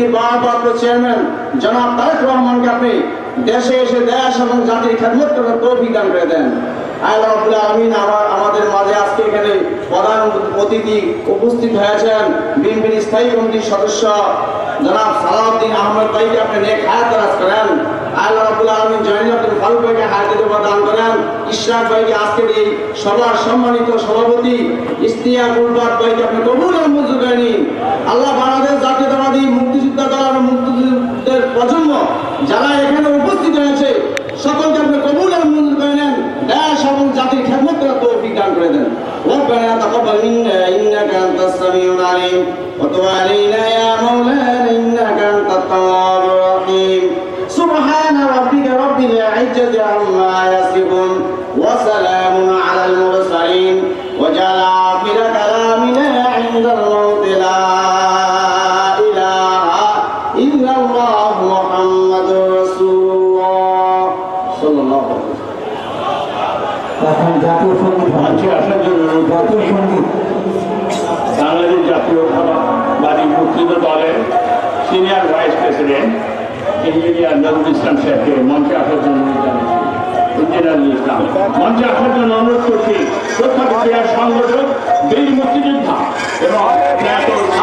বিএনপির ভারপ্রাপ্ত চেয়ারম্যান জনাব তারেক রহমানকে আপনি দেশে এসে দেশ এবং জাতির খেদমত দান করে দেন। করেন। সম্মানিত সভাপতি ইস্তিয়া আল্লাহ বাংলাদেশ মুক্তিযোদ্ধা দল এবং মুক্তিযুদ্ধের প্রজন্ম যারা এখানে উপস্থিত হয়েছে সকলকে আপনি কবুল আর মঞ্জুর করে নেন দেশ এবং জাতির খেদমত করার তৌফিক দান করে দেন ربنا تقبل منا انك انت السميع العليم وتب علينا يا مولانا انك انت التواب الرحيم سبحان ربك رب العزه عما ইসলাম সাহেবকে মঞ্চে আসার জন্য অনুরোধ জানাচ্ছি। ইঞ্জিনিয়ার ইসলাম, মঞ্চে আসার জন্য অনুরোধ করছি প্রখ্যাত ক্রীড়া সংগঠক বীর মুক্তিযোদ্ধা এবং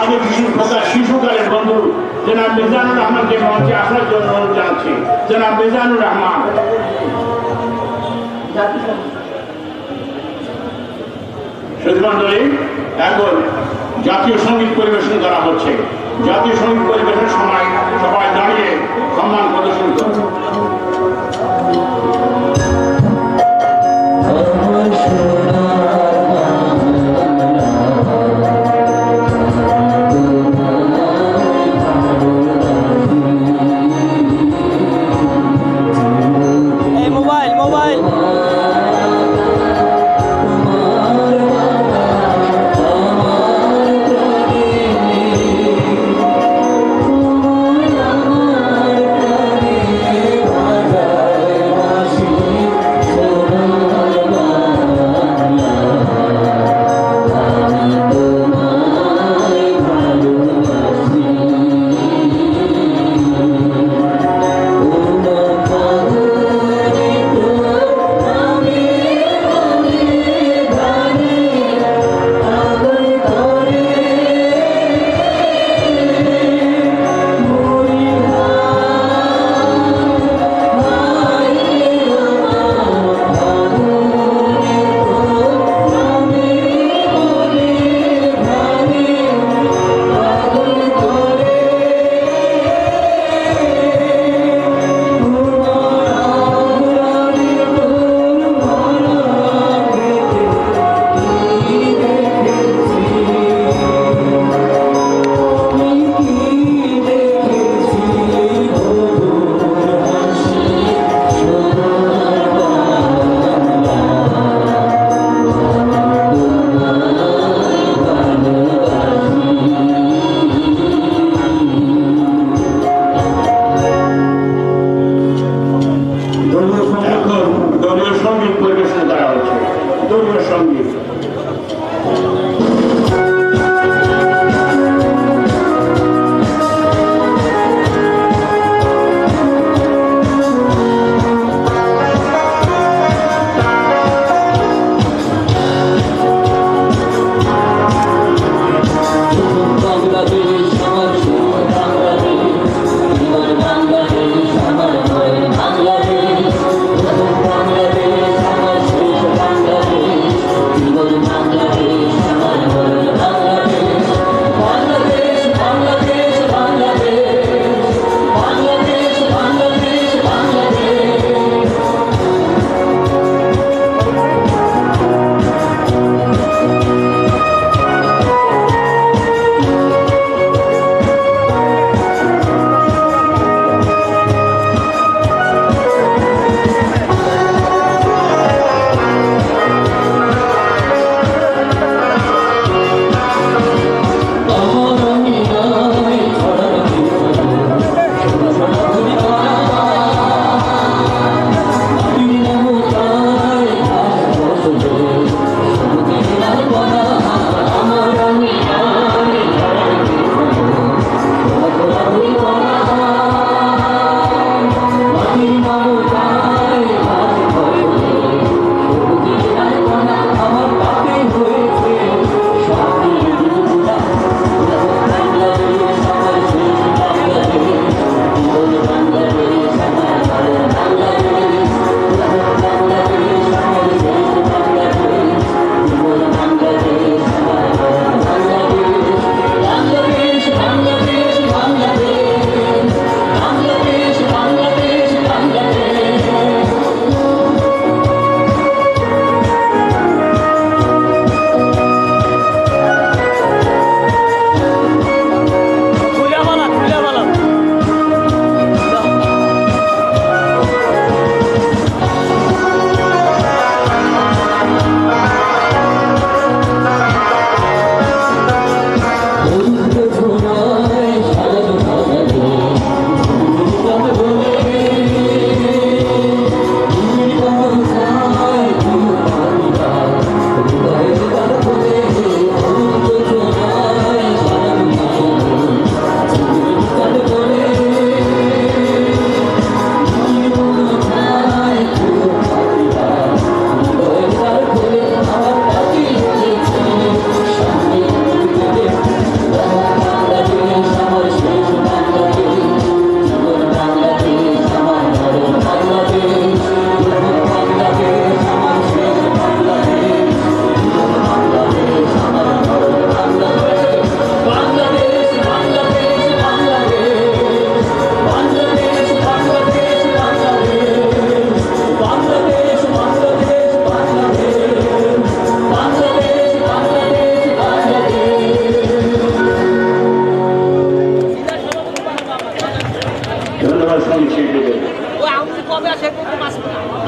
আগে শিশু প্রকাশ শিশুকালের বন্ধু জনাব মিজানুর রহমানকে মঞ্চে আসার জন্য অনুরোধ জানাচ্ছি। জনাব মিজানুর রহমান। শ্রদ্ধমণ্ডলী এখন জাতীয় সংগীত পরিবেশন করা হচ্ছে। জাতীয় সংগীত পরিবেশনের সময় সবাই দাঁড়িয়ে সম্মান প্রদর্শন করুন এই মোবাইল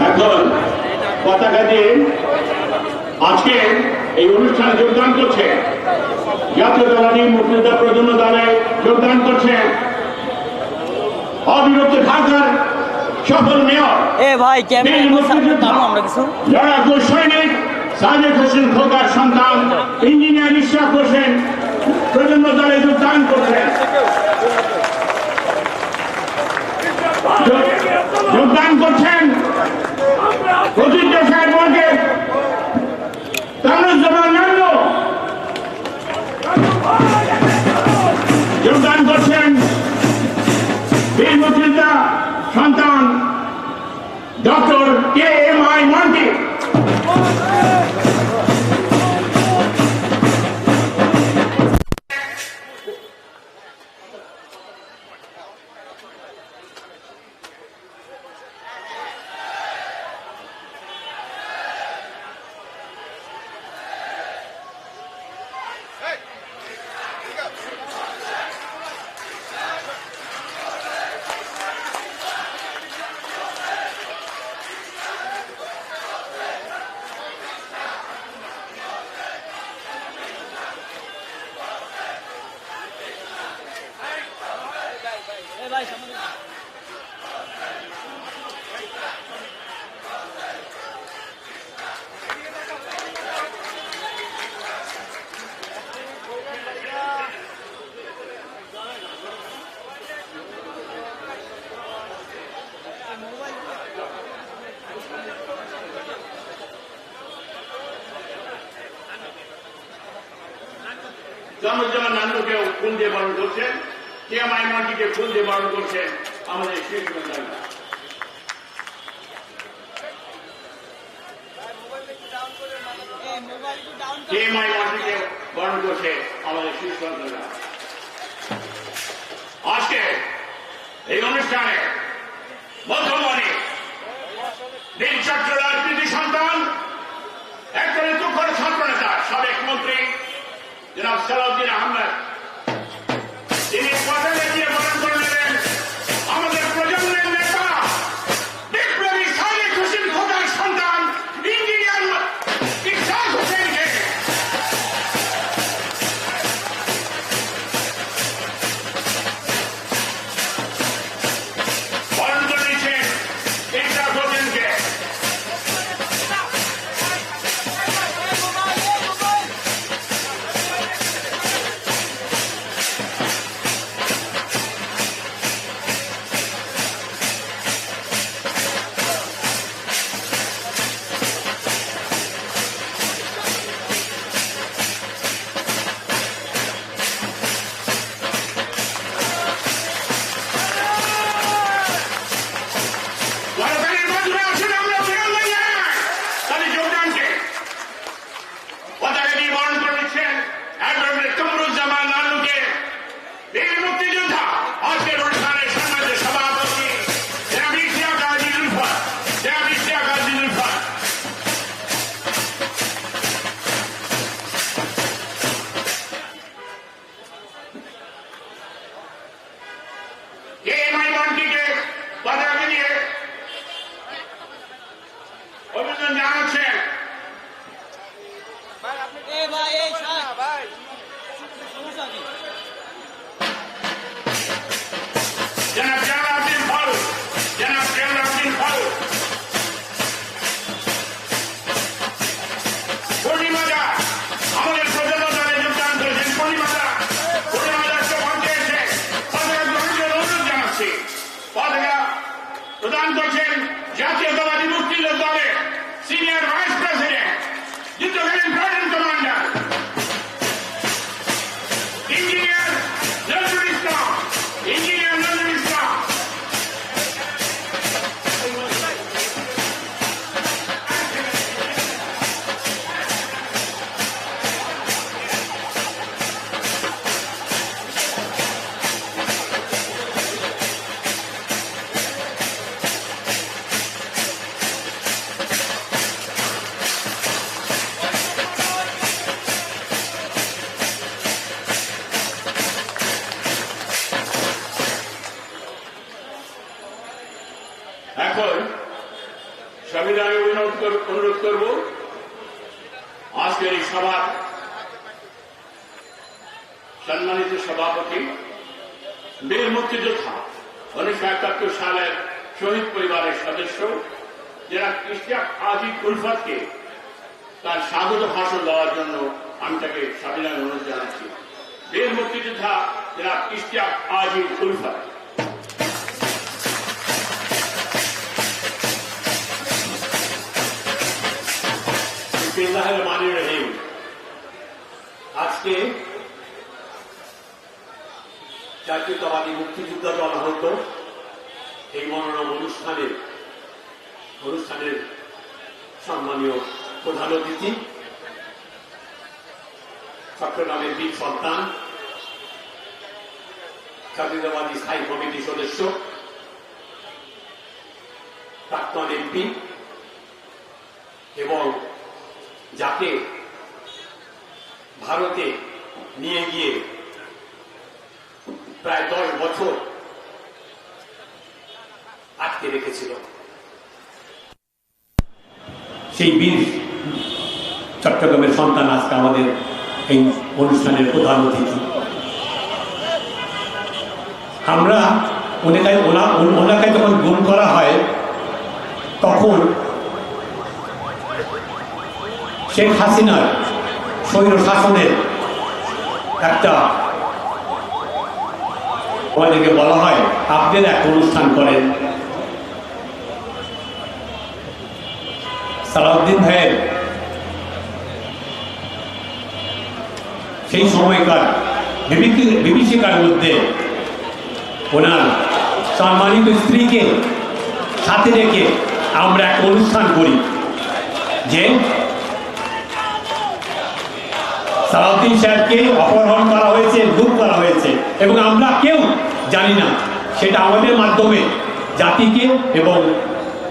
এখন পতাকা দিয়ে আজকে এই অনুষ্ঠানে যোগদান করছে জাতীয় জাতীয়তাবাদী মুক্তিযোদ্ধা প্রজন্ম দলে যোগদান করছে। অবিভক্ত ঢাকার সফল মেয়র এ ভাই আমরা কিছু? লড়াকু সৈনিক সাদেক হোসেন খোকার সন্তান ইঞ্জিনিয়ার ইশরাক হোসেন প্রজন্ম দলে যোগদান করছেন। যোগদান করছেন প্রতিজ্ঞ সাহেব বলকে তানুজ্জামান এ ভাই সামনে জনজন নান্ডুকে ফুল দিয়ে বরণ করছেন কে মান্টিকে ফুল দিয়ে বরণ করছেন আমাদের একটু ডাউন কে মান্টিকে বরণ করছে আমাদের শীর্ষ আজকে এই অনুষ্ঠানে মধ্যমণি দিন রাজনীতি সন্তান একজন তুখর ছাত্র নেতা, সাবেক মন্ত্রী, জনাব সালাউদ্দিন আহমেদ। এখন সংবিধানে অনুরোধ করব আজকের এই সভার সম্মানিত সভাপতি বীর মুক্তিযোদ্ধা, উনিশশো একাত্তর সালের শহীদ পরিবারের সদস্য, যারা ইশতিয়াক আজিদ উলফাতকে তার স্বাগত ভাষণ দেওয়ার জন্য আমি তাকে সাবিনার অনুরোধ জানাচ্ছি। বীর মুক্তিযোদ্ধা যারা ইশতিয়াক আজিদ উলফাত জাতীয়তাবাদী মুক্তিযোদ্ধা দল আহত এই মনোরম অনুষ্ঠানে অনুষ্ঠানের সম্মানীয় প্রধান অতিথি, চট্টগ্রামের বীর সন্তান, জাতীয়তাবাদী স্থায়ী কমিটির সদস্য, প্রাক্তন এমপি এবং যাকে ভারতে নিয়ে গিয়ে প্রায় দশ বছর আটকে রেখেছিল। সেই বীর চট্টগ্রামের সন্তান আজকে আমাদের এই অনুষ্ঠানের প্রধান অতিথি। আমরা ওনাকে ওনা, ওনাকে যখন গুণ করা হয়, তখন শেখ হাসিনার স্বৈর শাসনের একটা আমাদেরকে বলা হয় আপনারা একটা অনুষ্ঠান করেন। সালাউদ্দিন ভাইয়ের সেই সময়কার বিভীষি- বিভীষিকার মধ্যে ওনার সম্মানিত স্ত্রীকে সাথে রেখে আমরা এক অনুষ্ঠান করি, যে সালাউদ্দিন সাহেবকে অপহরণ করা হয়েছে, লুট করা হয়েছে এবং আমরা কেউ জানি না। সেটা আমাদের মাধ্যমে জাতিকে এবং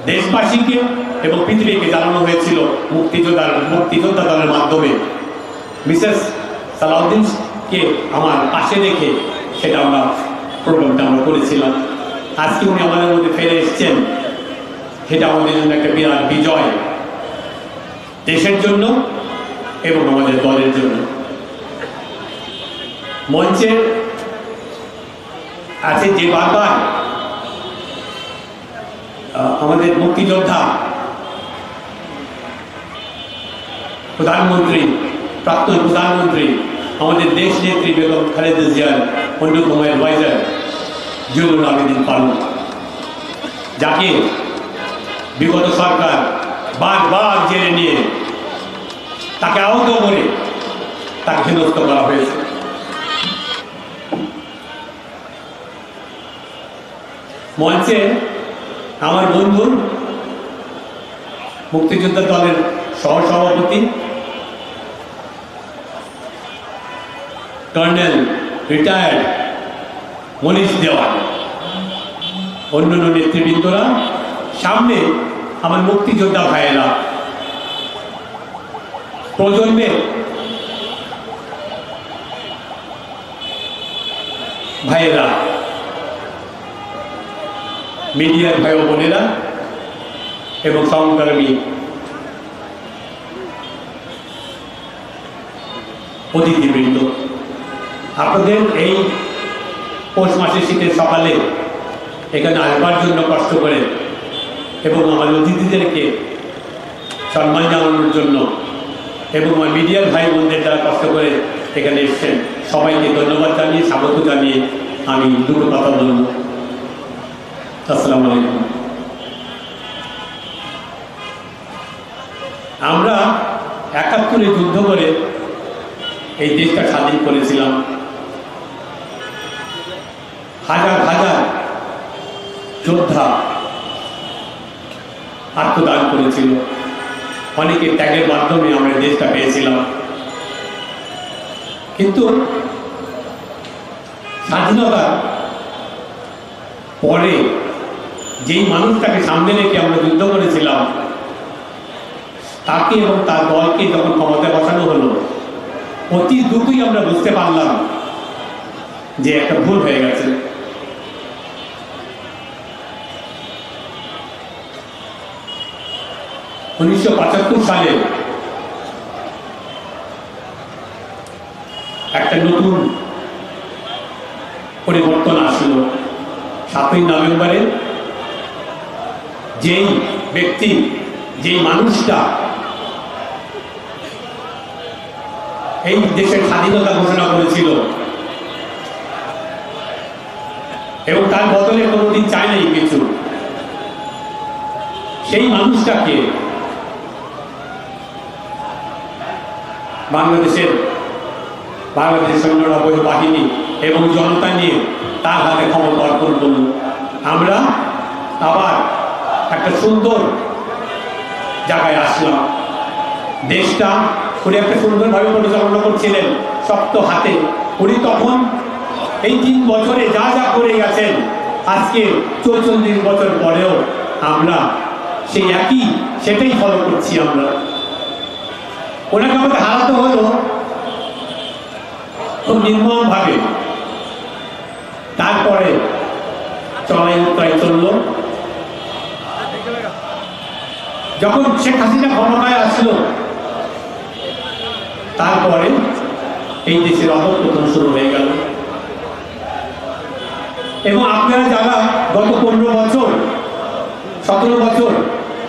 দেশবাসীকে এবং পৃথিবীকে জানানো হয়েছিল মুক্তিযোদ্ধার মুক্তিযোদ্ধা দলের মাধ্যমে। মিসেস সালাউদ্দিনকে আমার পাশে রেখে সেটা আমরা প্রোগ্রামটা আমরা করেছিলাম। আজকে উনি আমাদের মধ্যে ফিরে এসছেন। সেটা আমাদের জন্য একটা বিরাট বিজয়। দেশের জন্য এবং আমাদের দলের জন্য। মঞ্চে আছে যে বারবার আমাদের মুক্তিযোদ্ধা, প্রধানমন্ত্রী, প্রাক্তন প্রধানমন্ত্রী, আমাদের দেশ নেত্রী বেগম খালেদা জিয়ার অন্যতম অ্যাডভাইজার জুলুল আবেদিন পালন যাকে বিগত সরকার বারবার জেনে নিয়ে তাকে আহত করে তাকে হেনস্থ করা হয়েছে। মঞ্চে আমার বন্ধু, মুক্তিযোদ্ধা দলের সহসভাপতি, কর্নেল রিটায়ার্ড মনীষ দেওয়ান অন্যান্য নেতৃবৃন্দরা, সামনে আমার মুক্তিযোদ্ধা ভাইয়েরা। প্রজন্মের ভাইয়েরা মিডিয়ার ভাই ও বোনেরা এবং সংগ্রামী অতিথিবৃন্দ, আপনাদের এই পৌষ মাসের শীতের সকালে এখানে আসবার জন্য কষ্ট করে এবং আমার অতিথিদেরকে সম্মান জানানোর জন্য এবং আমার মিডিয়ার ভাই বোনদের যারা কষ্ট করে এখানে এসছেন। সবাইকে ধন্যবাদ জানিয়ে, স্বাগত জানিয়ে আমি দুটো কথা বলব। আসসালামু আলাইকুম। আমরা একাত্তরে যুদ্ধ করে এই দেশটা স্বাধীন করেছিলাম। হাজার হাজার যোদ্ধা আত্মদান করেছিল। অনেকে ত্যাগের মাধ্যমে আমরা দেশটা পেয়েছিলাম। কিন্তু স্বাধীনতা পরে যেই মানুষটাকে সামনে রেখে আমরা যুদ্ধ করেছিলাম, তাকে এবং তার দলকে যখন ক্ষমতায় বসানো হলো, অতি দ্রুতই আমরা বুঝতে পারলাম যে একটা ভুল হয়ে গেছে। উনিশশো পঁচাত্তর সালে একটা নতুন পরিবর্তন আসলো, সাতই নভেম্বরে। যেই ব্যক্তি, যেই মানুষটা এই দেশের স্বাধীনতা ঘোষণা করেছিল এবং তার বদলে কোনোদিন চায় নাই কিছু, সেই মানুষটাকে বাংলাদেশের বাংলাদেশ সৈন্যরা বই বাহিনী এবং জনতা নিয়ে তার হাতে ক্ষমতা অর্পণ করল আমরা আবার একটা সুন্দর জায়গায় আসলাম। দেশটা উনি একটা সুন্দরভাবে পরিচালনা করছিলেন শক্ত হাতে। উনি তখন এই তিন বছরে যা যা করে গেছেন, আজকে চৌচল্লিশ বছর পরেও আমরা সেই একই, সেটাই ফলো করছি আমরা। ওনাকে আমাকে হারাতে হলো খুব নির্মম ভাবে তারপরে চলাই উত্তরায় চলল। যখন শেখ হাসিনা ক্ষমতায় আসলো, তারপরে এই দেশের অধপতন শুরু হয়ে গেল। এবং আপনারা যারা গত পনেরো বছর, সতেরো বছর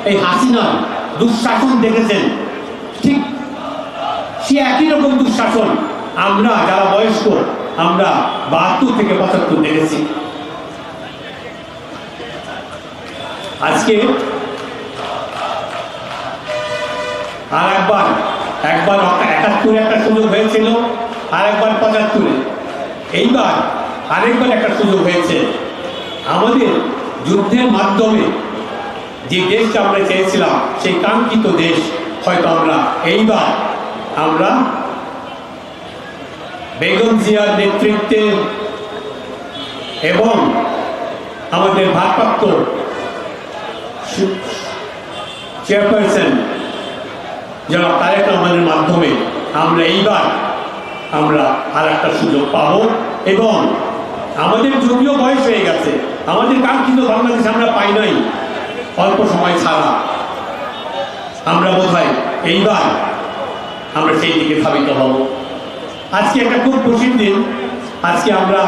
এই হাসিনা দুঃশাসন দেখেছেন, ঠিক সে একই রকম দুঃশাসন আমরা যারা বয়স্ক, আমরা বাহাত্তর থেকে পঁচাত্তর দেখেছি। আজকে আর একবার একবার একাত্তরে একটা সুযোগ হয়েছিল আর একবার পঁচাত্তরে। এইবার আরেকবার একটা সুযোগ হয়েছে। আমাদের যুদ্ধের মাধ্যমে যে দেশটা আমরা চেয়েছিলাম, সেই কাঙ্ক্ষিত দেশ হয়তো আমরা এইবার আমরা বেগম জিয়ার নেতৃত্বে এবং আমাদের ভারপ্রাপ্ত চেয়ারপারসন যারা তারেক রহমানের মাধ্যমে আমরা এইবার আমরা আর একটা সুযোগ পাব এবং আমাদের যদিও বয়স হয়ে গেছে, আমাদের কাঙ্ক্ষিত বাংলাদেশ আমরা পাই নাই, অল্প সময় ছাড়া। আমরা বোধ এইবার আমরা সেই দিকে ধাবিত হব। আজকে একটা খুব খুশির দিন। আজকে আমরা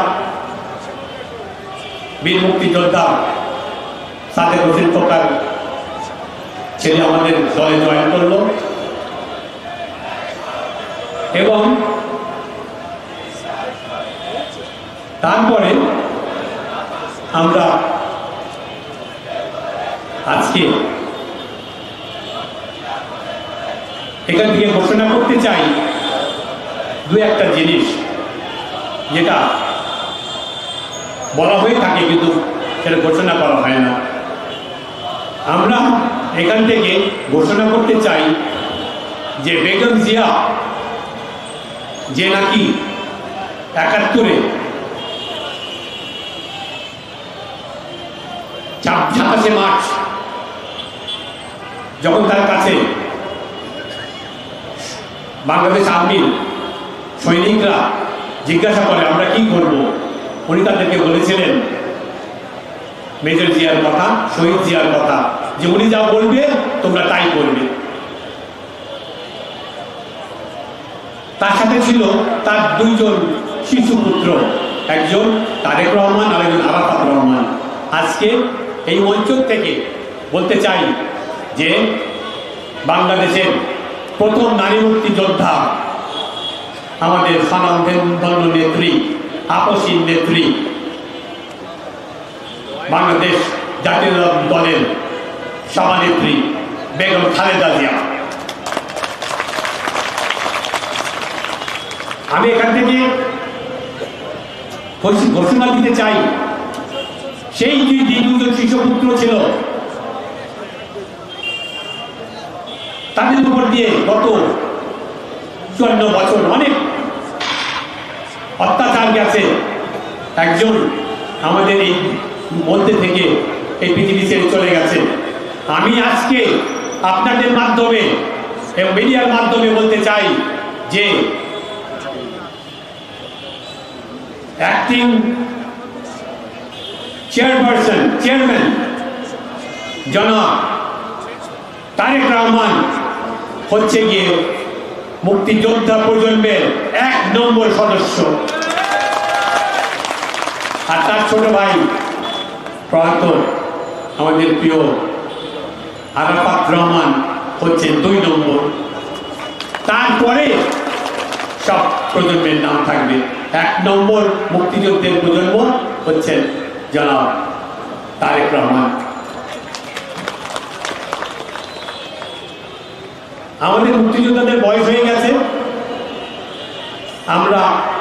বীর মুক্তিযোদ্ধা সাথে হোসেন ছেলে আমাদের দলে জয়েন করল। এবং তারপরে আমরা আজকে এখান থেকে ঘোষণা করতে চাই দু একটা জিনিস যেটা বলা হয়ে থাকে কিন্তু সেটা ঘোষণা করা হয় না। আমরা এখান থেকে ঘোষণা করতে চাই যে বেগম জিয়া যে নাকি একাত্তরে সাতাশে মার্চ যখন তার কাছে বাংলাদেশ আর্মির সৈনিকরা জিজ্ঞাসা করে, আমরা কি করব? উনি তাদেরকে বলেছিলেন, মেজর জিয়ার কথা, শহীদ জিয়ার কথা, যে উনি যা বলবে, তোমরা তাই করবে। তার সাথে ছিল তার দুইজন শিশু পুত্র। একজন তারেক রহমান আর একজন আরাফাত রহমান। আজকে এই মঞ্চ থেকে বলতে চাই যে বাংলাদেশের প্রথম নারী মুক্তি যোদ্ধা আমাদের স্বনামধন্য নেত্রী, আপসীন নেত্রী, বাংলাদেশ জাতীয় দলের সভানেত্রী বেগম খালেদা জিয়া। আমি এখান থেকে ঘোষণা দিতে চাই। সেই যে দুজন শিশুপুত্র ছিল। তাদের উপর দিয়ে গত চুয়ান্ন বছর অনেক অত্যাচার গেছে। একজন আমাদের এই মধ্যে থেকে এই পৃথিবী ছেড়ে চলে গেছে। আমি আজকে আপনাদের মাধ্যমে এবং মিডিয়ার মাধ্যমে বলতে চাই যে অ্যাক্টিং চেয়ারপারসন চেয়ারম্যান জনাব তারেক রহমান হচ্ছে গিয়ে মুক্তিযোদ্ধা প্রজন্মের এক নম্বর সদস্য। আর তার ছোট ভাই প্রয়াত আমাদের প্রিয় আরাফাত রহমান হচ্ছেন দুই নম্বর। তারপরে সব প্রজন্মের নাম থাকবে। এক নম্বর মুক্তিযুদ্ধের প্রজন্ম হচ্ছেন জনাব তারেক রহমান। আমাদের মুক্তিযোদ্ধাদের বয়স হয়ে গেছে। আমরা